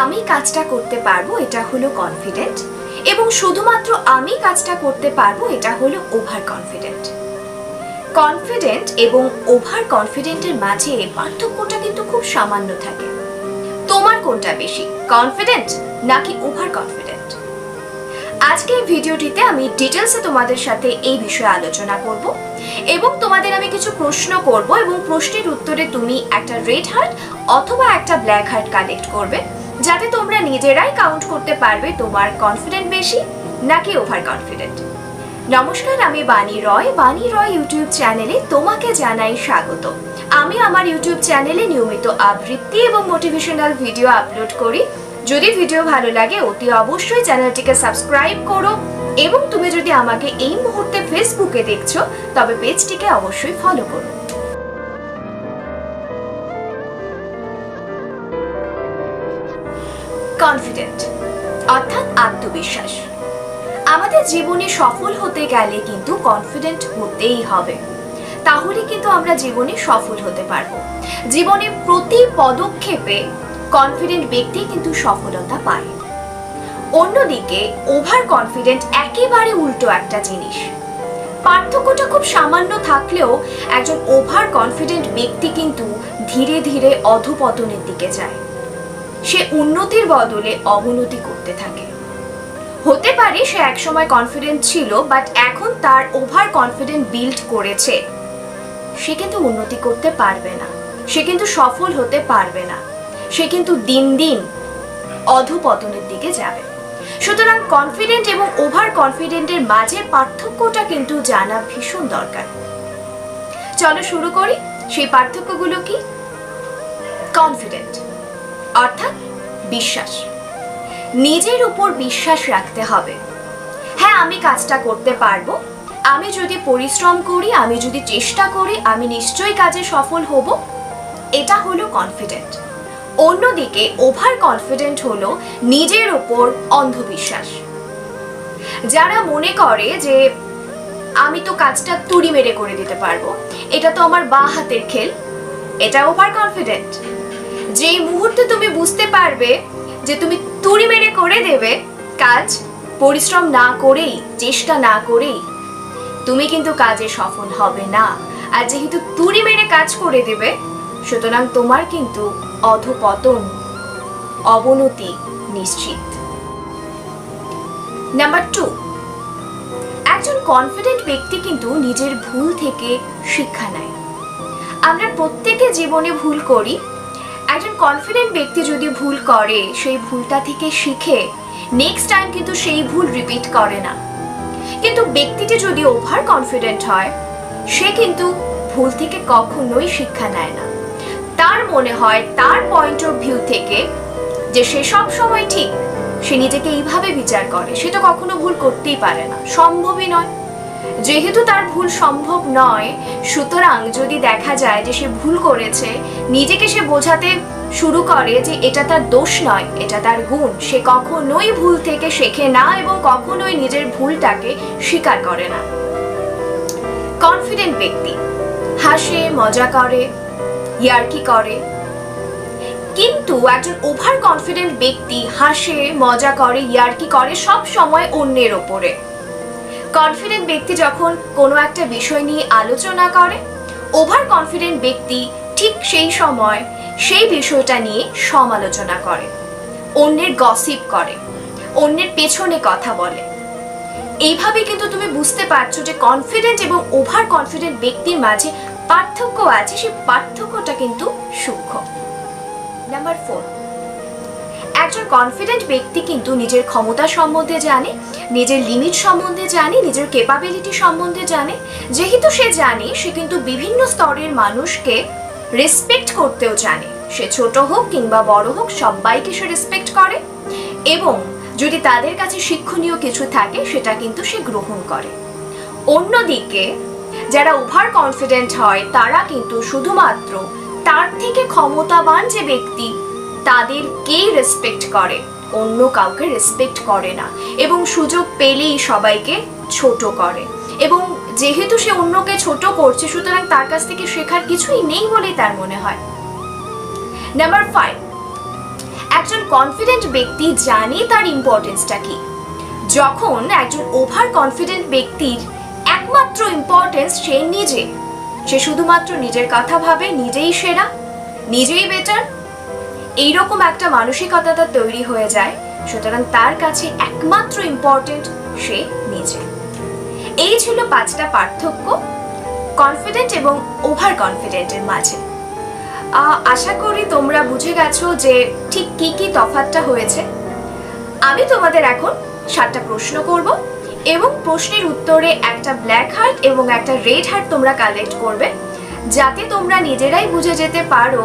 আমি কাজটা করতে পারব, এটা হলো কনফিডেন্ট এবং শুধুমাত্র আমি কাজটা করতে পারব, এটা হলো ওভার কনফিডেন্ট কনফিডেন্ট এবং ওভার কনফিডেন্টের মাঝে পার্থক্যটা কিন্তু খুব সামান্য থাকে। তোমার কোনটা বেশি কনফিডেন্ট নাকি ওভার কনফিডেন্ট আজকে এই ভিডিওটিতে আমি ডিটেলসে তোমাদের সাথে এই বিষয়ে আলোচনা করব এবং তোমাদের আমি কিছু প্রশ্ন করব এবং প্রশ্নের উত্তরে তুমি একটা রেড হার্ট অথবা একটা ব্ল্যাক হার্ট কালেক্ট করবে। যাতে তোমরা নিজেরাই কাউন্ট করতে পারবে তোমার কনফিডেন্ট বেশি নাকি ওভার কনফিডেন্ট নমস্কার, আমি বাণী রয়। বাণী রয় ইউটিউব চ্যানেলে তোমাকে জানাই স্বাগত। আমি আমার ইউটিউব চ্যানেলে নিয়মিত আবৃত্তি এবং মোটিভেশনাল ভিডিও আপলোড করি। যদি ভিডিও ভালো লাগে, অতি অবশ্যই চ্যানেলটিকে সাবস্ক্রাইব করো এবং তুমি যদি আমাকে এই মুহূর্তে ফেসবুকে দেখছ, তবে পেজটিকে অবশ্যই ফলো করো। কনফিডেন্ট অর্থাৎ আত্মবিশ্বাস। আমাদের জীবনে সফল হতে গেলে কিন্তু কনফিডেন্ট হতেই হবে। তাহলে কিন্তু আমরা জীবনে সফল হতে পারব। জীবনে প্রতি পদক্ষেপে কনফিডেন্ট ব্যক্তি কিন্তু সফলতা পায়। অন্যদিকে ওভার কনফিডেন্ট একেবারে উল্টো একটা জিনিস। পার্থক্যটা খুব সামান্য থাকলেও একজন ওভার কনফিডেন্ট ব্যক্তি কিন্তু ধীরে ধীরে অধপতনের দিকে যায়। সে উন্নতির বদলে অবনতি করতে থাকে। হতে পারে সে একসময় কনফিডেন্ট ছিল বাট এখন তার ওভার কনফিডেন্ট বিল্ড করেছে। সে কিন্তু উন্নতি করতে পারবে না। সে কিন্তু সফল হতে পারবে না। সে কিন্তু দিন দিন অধপতনের দিকে যাবে। সুতরাং কনফিডেন্ট এবং ওভার কনফিডেন্টের মাঝের পার্থক্যটা কিন্তু জানা ভীষণ দরকার। চলো শুরু করি। সেই পার্থক্যগুলো কি? কনফিডেন্ট অর্থাৎ বিশ্বাস। নিজের উপর বিশ্বাস রাখতে হবে। হ্যাঁ আমি কাজটা করতে পারব। আমি যদি পরিশ্রম করি, আমি যদি চেষ্টা করি, আমি নিশ্চয়ই কাজে সফল হব। এটা হলো কনফিডেন্ট অন্যদিকে ওভার কনফিডেন্ট হলো নিজের ওপর অন্ধবিশ্বাস। যারা মনে করে যে, আমি তো কাজটা তুড়ি মেরে করে দিতে পারব, এটা তো আমার বা হাতের খেল। এটা ওভার কনফিডেন্ট যেই মুহূর্তে তুমি বুঝতে পারবে যে তুমি তুড়ি মেরে করে দেবে, কাজ পরিশ্রম না করেই, চেষ্টা না করেই, তুমি কিন্তু কাজে সফল হবে না। আর যেহেতু তুড়ি মেরে কাজ করে দেবে, সুতরাং তোমার কিন্তু অধপতন, অবনতি নিশ্চিত। নাম্বার টু একজন কনফিডেন্ট ব্যক্তি কিন্তু নিজের ভুল থেকে শিক্ষা নেয়। আমরা প্রত্যেকে জীবনে ভুল করি একজন কনফিডেন্ট ব্যক্তি যদি ভুল করে, সেই ভুলটা থেকে শিখে নেক্সট টাইম কিন্তু সেই ভুল রিপিট করে না। কিন্তু ব্যক্তিটি যদি ওভার কনফিডেন্ট হয়, সে কিন্তু ভুল থেকে কখনোই শিক্ষা নেয় না। তার মনে হয়, তার পয়েন্ট অফ ভিউ থেকে যে সে সব সময় ঠিক, সে নিজেকে এইভাবে বিচার করে। সে তো কখনো ভুল করতেই পারে না। সম্ভবই নয়। যেহেতু তার ভুল সম্ভব নয়, সুতরাং যদি দেখা যায় যে সে ভুল করেছে, নিজেকে সে বোঝাতে শুরু করে যে এটা তার দোষ নয়, এটা তার গুণ, সে কখনোই ভুল থেকে শেখে না এবং কখনোই নিজের ভুলটাকে স্বীকার করে না। কনফিডেন্ট ব্যক্তি। হাসে, মজা করে, ইয়ার্কি করে। কিন্তু একজন ওভার কনফিডেন্ট ব্যক্তি হাসে, মজা করে, ইয়ার্কি করে সব সময় অন্যের ওপরে। কনফিডেন্ট ব্যক্তি যখন কোনো একটা বিষয় নিয়ে আলোচনা করে ওভার কনফিডেন্ট ব্যক্তি ঠিক সেই সময় সেই বিষয়টা নিয়ে সমালোচনা করে, অন্যের গসিপ করে, অন্যের পেছনে কথা বলে। এইভাবে কিন্তু তুমি বুঝতে পারছ যে কনফিডেন্ট এবং ওভার কনফিডেন্ট ব্যক্তির মাঝে পার্থক্য আছে সেই পার্থক্যটা কিন্তু সূক্ষ্ম। নাম্বার ফোর একজন কনফিডেন্ট ব্যক্তি কিন্তু নিজের ক্ষমতা সম্বন্ধে জানে, নিজের লিমিট সম্বন্ধে জানে, নিজের কেপাবিলিটি সম্বন্ধে জানে। যেহেতু সে জানে, সে কিন্তু বিভিন্ন স্তরের মানুষকে রেসপেক্ট করতেও জানে। সে ছোট হোক কিংবা বড় হোক, সবাইকে সে রেসপেক্ট করে। এবং যদি তাদের কাছে শিক্ষণীয় কিছু থাকে, সেটা কিন্তু সে গ্রহণ করে। অন্যদিকে, যারা ওভার কনফিডেন্ট হয়, তারা কিন্তু শুধুমাত্র তার থেকে ক্ষমতাবান যে ব্যক্তি তাদেরকেই রেসপেক্ট করে, অন্য কাউকে রেসপেক্ট করে না এবং সুযোগ পেলেই সবাইকে ছোট করে। এবং যেহেতু সে অন্যকে ছোট করছে, সুতরাং তার কাছ থেকে শেখার কিছুই নেই বলেই তার মনে হয়। নাম্বার ফাইভ একজন কনফিডেন্ট ব্যক্তি জানে তার ইম্পর্টেন্সটা কি। যখন একজন ওভার কনফিডেন্ট ব্যক্তির একমাত্র ইম্পর্টেন্স সে নিজে। সে শুধুমাত্র নিজের কথা ভাবে, নিজেই সেরা, নিজেই বেটার এইরকম একটা মানসিকতা তার তৈরি হয়ে যায়, সুতরাং তার কাছে একমাত্র ইম্পর্টেন্ট সে নিজে। এই ছিল পাঁচটা পার্থক্য কনফিডেন্ট এবং ওভার কনফিডেন্টের মাঝে। আশা করি তোমরা বুঝে গেছো যে ঠিক কি কি তফাৎটা হয়েছে। আমি তোমাদের এখন সাতটা প্রশ্ন করব এবং প্রশ্নের উত্তরে একটা ব্ল্যাক হার্ট এবং একটা রেড হার্ট তোমরা কালেক্ট করবে, যাতে তোমরা নিজেরাই বুঝে যেতে পারো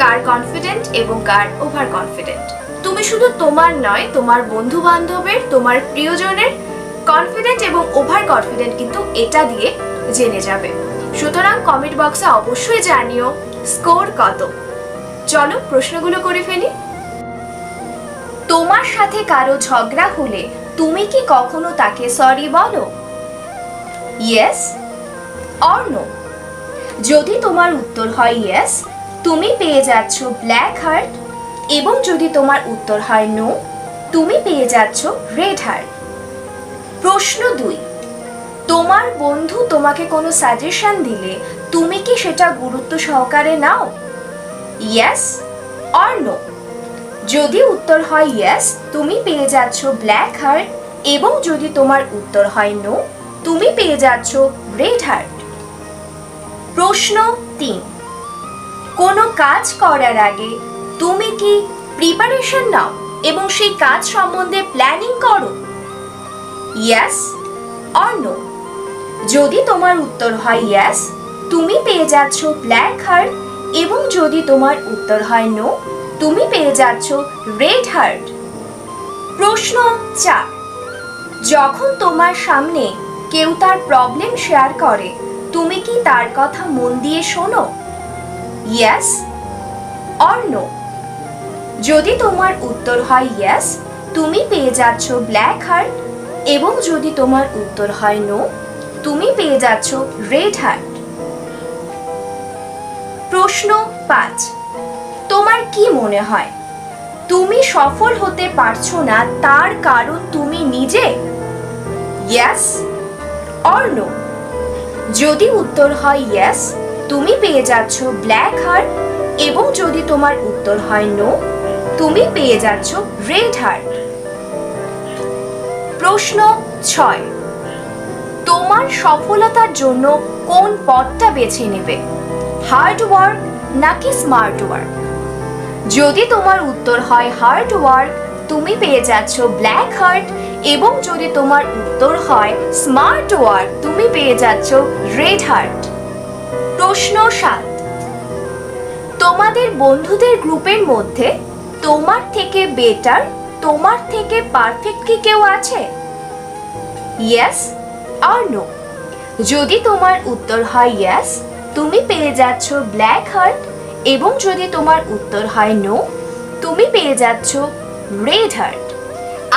কার কনফিডেন্ট এবং কার ওভার কনফিডেন্ট তুমি শুধু তোমার নয়, তোমার বন্ধু বান্ধবের তোমার প্রিয়জনের কনফিডেন্ট এবং ওভার কনফিডেন্ট কিন্তু এটা দিয়ে জেনে যাবে। সুতরাং কমেন্ট বক্সে অবশ্যই জানিও স্কোর কত। চলো প্রশ্নগুলো করে ফেলি। তোমার সাথে কারও ঝগড়া হলে তুমি কি কখনো তাকে সরি বলো? ইয়েস অর নো যদি তোমার উত্তর হয় ইয়েস তুমি পেয়ে যাচ্ছ ব্ল্যাক হার্ট এবং যদি তোমার উত্তর হয় নো তুমি পেয়ে যাচ্ছ রেড হার্ট প্রশ্ন দুই, তোমার বন্ধু তোমাকে কোনো সাজেশন দিলে তুমি কি সেটা গুরুত্ব সহকারে নাও? ইয়াস অর নো যদি উত্তর হয় ইয়াস তুমি পেয়ে যাচ্ছ ব্ল্যাক হার্ট এবং যদি তোমার উত্তর হয় নো তুমি পেয়ে যাচ্ছ রেড হার্ট প্রশ্ন তিন কোনো কাজ করার আগে তুমি কি প্রিপারেশন নাও এবং সেই কাজ সম্বন্ধে প্ল্যানিং করো? ইয়াস অর নো যদি তোমার উত্তর হয় ইয়াস তুমি পেয়ে যাচ্ছ ব্ল্যাক হার্ট এবং যদি তোমার উত্তর হয় নো তুমি পেয়ে যাচ্ছ রেড হার্ট প্রশ্ন চার। যখন তোমার সামনে কেউ তার প্রবলেম শেয়ার করে, তুমি কি তার কথা মন দিয়ে শোনো? ইয়েস অর নো যদি তোমার উত্তর হয় ইয়েস তুমি পেয়ে যাচ্ছ ব্ল্যাক হার্ট এবং যদি তোমার উত্তর হয় নো তুমি পেয়ে যাচ্ছ রেড হার্ট প্রশ্ন পাঁচ, তোমার কি মনে হয়? তুমি সফল হতে পারছ না, তার কারণ তুমি নিজে? ইয়েস অর নো যদি উত্তর হয় ইয়েস তুমি পেয়ে যাচ্ছ ব্ল্যাক হার্ট এবং যদি তোমার উত্তর হয় নো তুমি পেয়ে যাচ্ছ রেড হার্ট প্রশ্ন ছয়, তোমার সফলতার জন্য কোন পথটা বেছে নেবে? হার্ড ওয়ার্ক নাকি স্মার্ট ওয়ার্ক যদি তোমার উত্তর হয় হার্ড ওয়ার্ক তুমি পেয়ে যাচ্ছ ব্ল্যাক হার্ট এবং যদি তোমার উত্তর হয় স্মার্ট ওয়ার্ক তুমি পেয়ে যাচ্ছ রেড হার্ট প্রশ্ন সাত। তোমাদের বন্ধুদের গ্রুপের মধ্যে তোমার থেকে বেটার তোমার থেকে পারফেক্ট কি কেউ আছে? ইয়েস আর নো যদি তোমার উত্তর হয় ইয়েস তুমি পেয়ে যাচ্ছ ব্ল্যাক হার্ট এবং যদি তোমার উত্তর হয় নো তুমি পেয়ে যাচ্ছ রেড হার্ট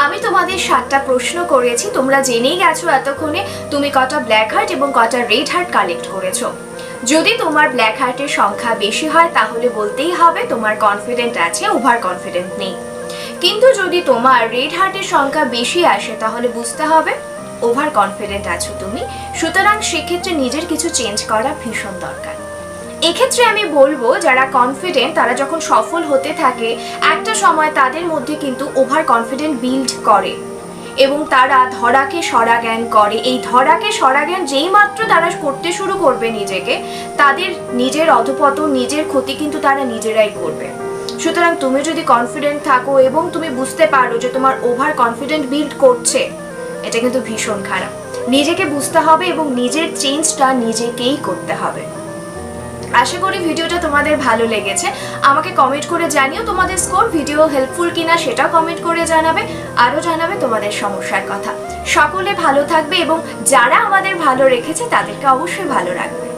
আমি তোমাদের সাতটা প্রশ্ন করেছি, তোমরা জেনেই গেছো এতক্ষণে তুমি কটা ব্ল্যাক হার্ট এবং কটা রেড হার্ট কালেক্ট করেছ। যদি তোমার ব্ল্যাক হার্টের সংখ্যা বেশি হয়, তাহলে বলতেই হবে তোমার কনফিডেন্ট আছে ওভার কনফিডেন্ট নেই। কিন্তু যদি তোমার রেড হার্টের সংখ্যা বেশি আসে, তাহলে বুঝতে হবে ওভার কনফিডেন্ট আছো তুমি। সুতরাং সেক্ষেত্রে নিজের কিছু চেঞ্জ করা ভীষণ দরকার। এক্ষেত্রে আমি বলব, যারা কনফিডেন্ট তারা যখন সফল হতে থাকে, একটা সময় তাদের মধ্যে কিন্তু ওভার কনফিডেন্ট বিল্ড করে। এবং তারা ধরাকে সরা জ্ঞান করে। এই ধরাকে সরা জ্ঞান যেই মাত্র তারা করতে শুরু করবে নিজেকে, তাদের নিজের অধপতন, নিজের ক্ষতি কিন্তু তারা নিজেরাই করবে। সুতরাং তুমি যদি কনফিডেন্ট থাকো এবং তুমি বুঝতে পারো যে তোমার ওভার কনফিডেন্ট বিল্ড করছে, এটা কিন্তু ভীষণ খারাপ। নিজেকে বুঝতে হবে এবং নিজের চেঞ্জটা নিজেকেই করতে হবে। আশা করি ভিডিওটা তোমাদের ভালো লেগেছে। আমাকে কমেন্ট করে জানিও তোমাদের স্কোর ভিডিও হেল্পফুল কিনা সেটা কমেন্ট করে জানাবে, আরও জানাবে তোমাদের সমস্যার কথা। সকলে ভালো থাকবে এবং যারা আমাদের ভালো রেখেছে তাদেরকে অবশ্যই ভালো রাখবে।